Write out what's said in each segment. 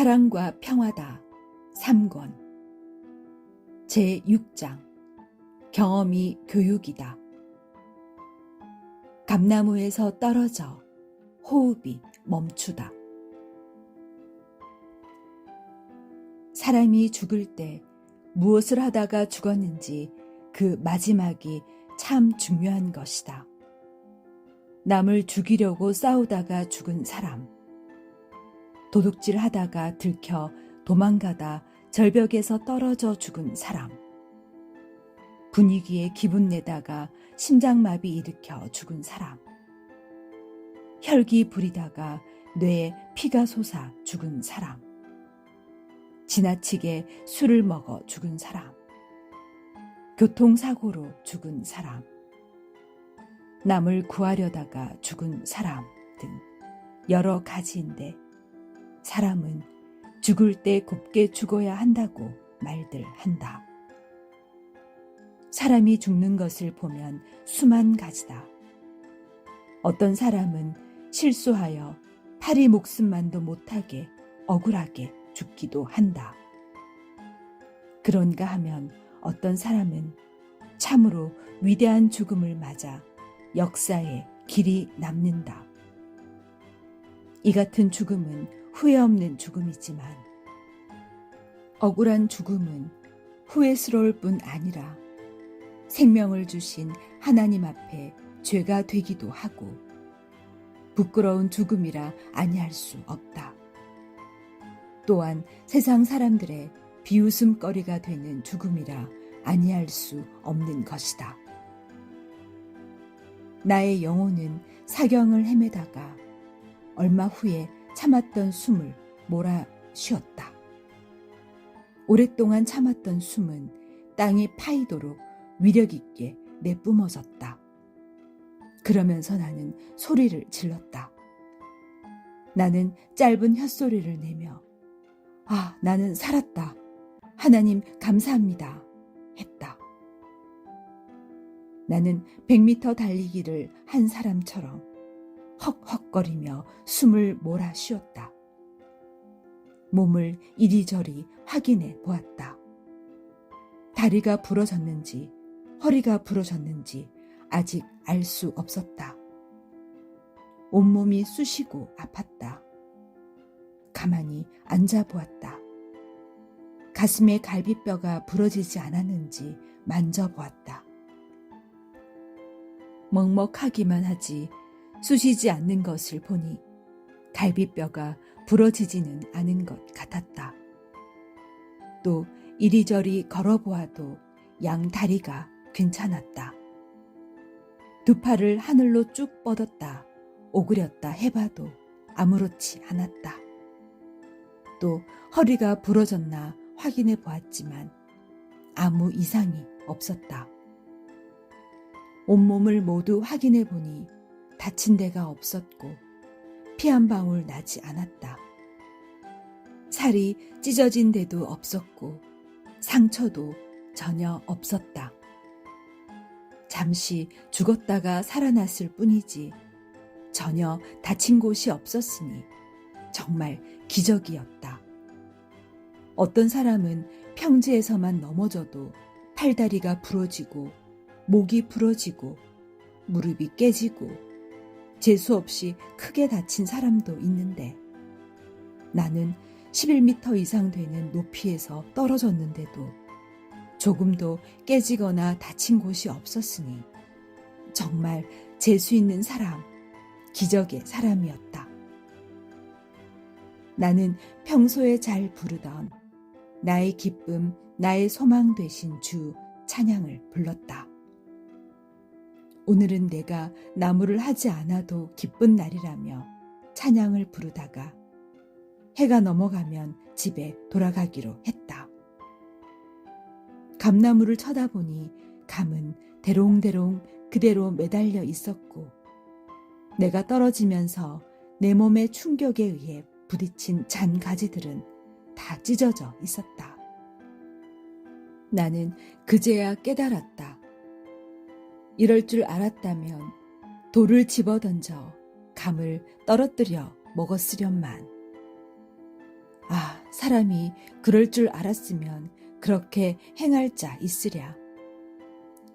사랑과 평화다. 3권. 제6장. 경험이 교육이다. 감나무에서 떨어져 호흡이 멈추다. 사람이 죽을 때 무엇을 하다가 죽었는지 그 마지막이 참 중요한 것이다. 남을 죽이려고 싸우다가 죽은 사람. 도둑질 하다가 들켜 도망가다 절벽에서 떨어져 죽은 사람. 분위기에 기분 내다가 심장마비 일으켜 죽은 사람. 혈기 부리다가 뇌에 피가 솟아 죽은 사람. 지나치게 술을 먹어 죽은 사람. 교통사고로 죽은 사람. 남을 구하려다가 죽은 사람 등 여러 가지인데 사람은 죽을 때 곱게 죽어야 한다고 말들 한다. 사람이 죽는 것을 보면 수만 가지다. 어떤 사람은 실수하여 파리 목숨만도 못하게 억울하게 죽기도 한다. 그런가 하면 어떤 사람은 참으로 위대한 죽음을 맞아 역사에 길이 남는다. 이 같은 죽음은 후회 없는 죽음이지만 억울한 죽음은 후회스러울 뿐 아니라 생명을 주신 하나님 앞에 죄가 되기도 하고 부끄러운 죽음이라 아니할 수 없다. 또한 세상 사람들의 비웃음거리가 되는 죽음이라 아니할 수 없는 것이다. 나의 영혼은 사경을 헤매다가 얼마 후에 참았던 숨을 몰아 쉬었다. 오랫동안 참았던 숨은 땅에 파이도록 위력 있게 내뿜어졌다. 그러면서 나는 소리를 질렀다. 나는 짧은 혓소리를 내며 아, 나는 살았다. 하나님 감사합니다. 했다. 나는 100m 달리기를 한 사람처럼 헉헉거리며 숨을 몰아 쉬었다. 몸을 이리저리 확인해 보았다. 다리가 부러졌는지 허리가 부러졌는지 아직 알 수 없었다. 온몸이 쑤시고 아팠다. 가만히 앉아 보았다. 가슴에 갈비뼈가 부러지지 않았는지 만져보았다. 먹먹하기만 하지 쑤시지 않는 것을 보니 갈비뼈가 부러지지는 않은 것 같았다. 또 이리저리 걸어보아도 양 다리가 괜찮았다. 두 팔을 하늘로 쭉 뻗었다 오그렸다 해봐도 아무렇지 않았다. 또 허리가 부러졌나 확인해 보았지만 아무 이상이 없었다. 온몸을 모두 확인해 보니 다친 데가 없었고 피 한 방울 나지 않았다. 살이 찢어진 데도 없었고 상처도 전혀 없었다. 잠시 죽었다가 살아났을 뿐이지 전혀 다친 곳이 없었으니 정말 기적이었다. 어떤 사람은 평지에서만 넘어져도 팔다리가 부러지고 목이 부러지고 무릎이 깨지고 재수 없이 크게 다친 사람도 있는데 나는 11m 이상 되는 높이에서 떨어졌는데도 조금도 깨지거나 다친 곳이 없었으니 정말 재수 있는 사람, 기적의 사람이었다. 나는 평소에 잘 부르던 나의 기쁨, 나의 소망 되신 주 찬양을 불렀다. 오늘은 내가 나무를 하지 않아도 기쁜 날이라며 찬양을 부르다가 해가 넘어가면 집에 돌아가기로 했다. 감나무를 쳐다보니 감은 대롱대롱 그대로 매달려 있었고 내가 떨어지면서 내 몸의 충격에 의해 부딪힌 잔 가지들은 다 찢어져 있었다. 나는 그제야 깨달았다. 이럴 줄 알았다면 돌을 집어 던져 감을 떨어뜨려 먹었으련만. 아, 사람이 그럴 줄 알았으면 그렇게 행할 자 있으랴.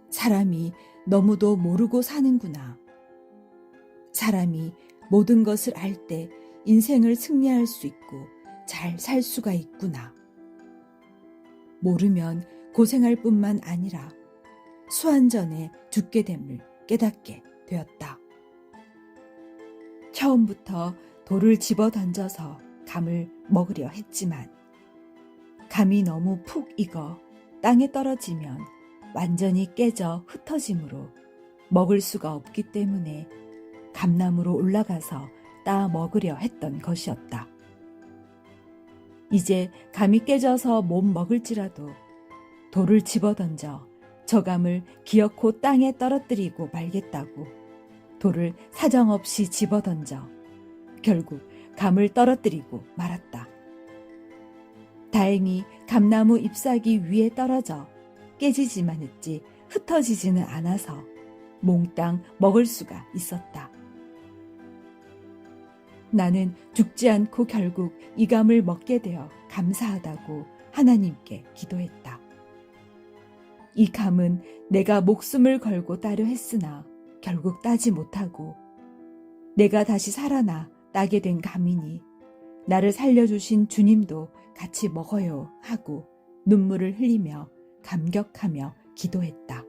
사람이 너무도 모르고 사는구나. 사람이 모든 것을 알 때 인생을 승리할 수 있고 잘 살 수가 있구나. 모르면 고생할 뿐만 아니라 수완전에 죽게 됨을 깨닫게 되었다. 처음부터 돌을 집어 던져서 감을 먹으려 했지만 감이 너무 푹 익어 땅에 떨어지면 완전히 깨져 흩어지므로 먹을 수가 없기 때문에 감나무로 올라가서 따 먹으려 했던 것이었다. 이제 감이 깨져서 못 먹을지라도 돌을 집어 던져 저 감을 기어코 땅에 떨어뜨리고 말겠다고 돌을 사정없이 집어 던져 결국 감을 떨어뜨리고 말았다. 다행히 감나무 잎사귀 위에 떨어져 깨지지만 했지 흩어지지는 않아서 몽땅 먹을 수가 있었다. 나는 죽지 않고 결국 이 감을 먹게 되어 감사하다고 하나님께 기도했다. 이 감은 내가 목숨을 걸고 따려 했으나 결국 따지 못하고 내가 다시 살아나 따게 된 감이니 나를 살려주신 주님도 같이 먹어요 하고 눈물을 흘리며 감격하며 기도했다.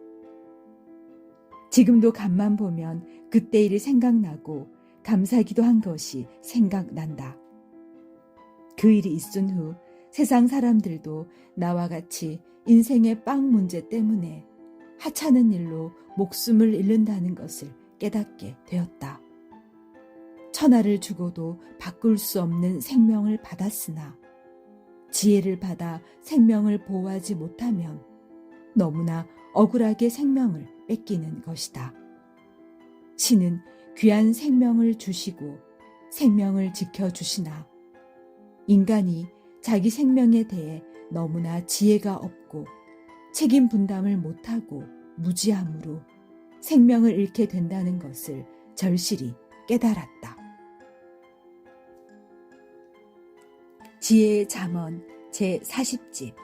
지금도 감만 보면 그때 일이 생각나고 감사기도 한 것이 생각난다. 그 일이 있은 후 세상 사람들도 나와 같이 인생의 빵 문제 때문에 하찮은 일로 목숨을 잃는다는 것을 깨닫게 되었다. 천하를 주고도 바꿀 수 없는 생명을 받았으나 지혜를 받아 생명을 보호하지 못하면 너무나 억울하게 생명을 뺏기는 것이다. 신은 귀한 생명을 주시고 생명을 지켜주시나 인간이 자기 생명에 대해 너무나 지혜가 없고 책임 분담을 못하고 무지함으로 생명을 잃게 된다는 것을 절실히 깨달았다. 지혜의 잠언 제 40집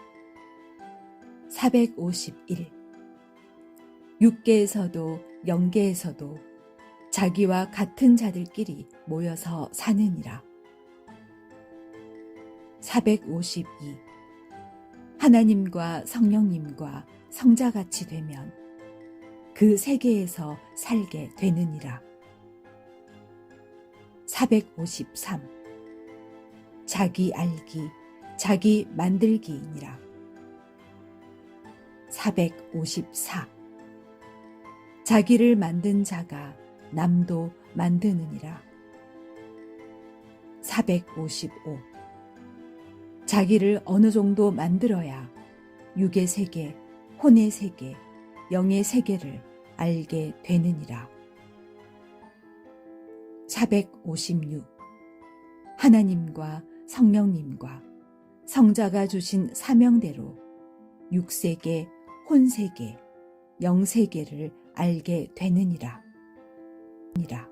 451 육계에서도 영계에서도 자기와 같은 자들끼리 모여서 사느니라. 452 하나님과 성령님과 성자같이 되면 그 세계에서 살게 되느니라. 453 자기 알기, 자기 만들기이니라. 454 자기를 만든 자가 남도 만드느니라. 455 자기를 어느 정도 만들어야 육의 세계, 혼의 세계, 영의 세계를 알게 되느니라. 456 하나님과 성령님과 성자가 주신 사명대로 육세계, 혼세계, 영세계를 알게 되느니라. 니라.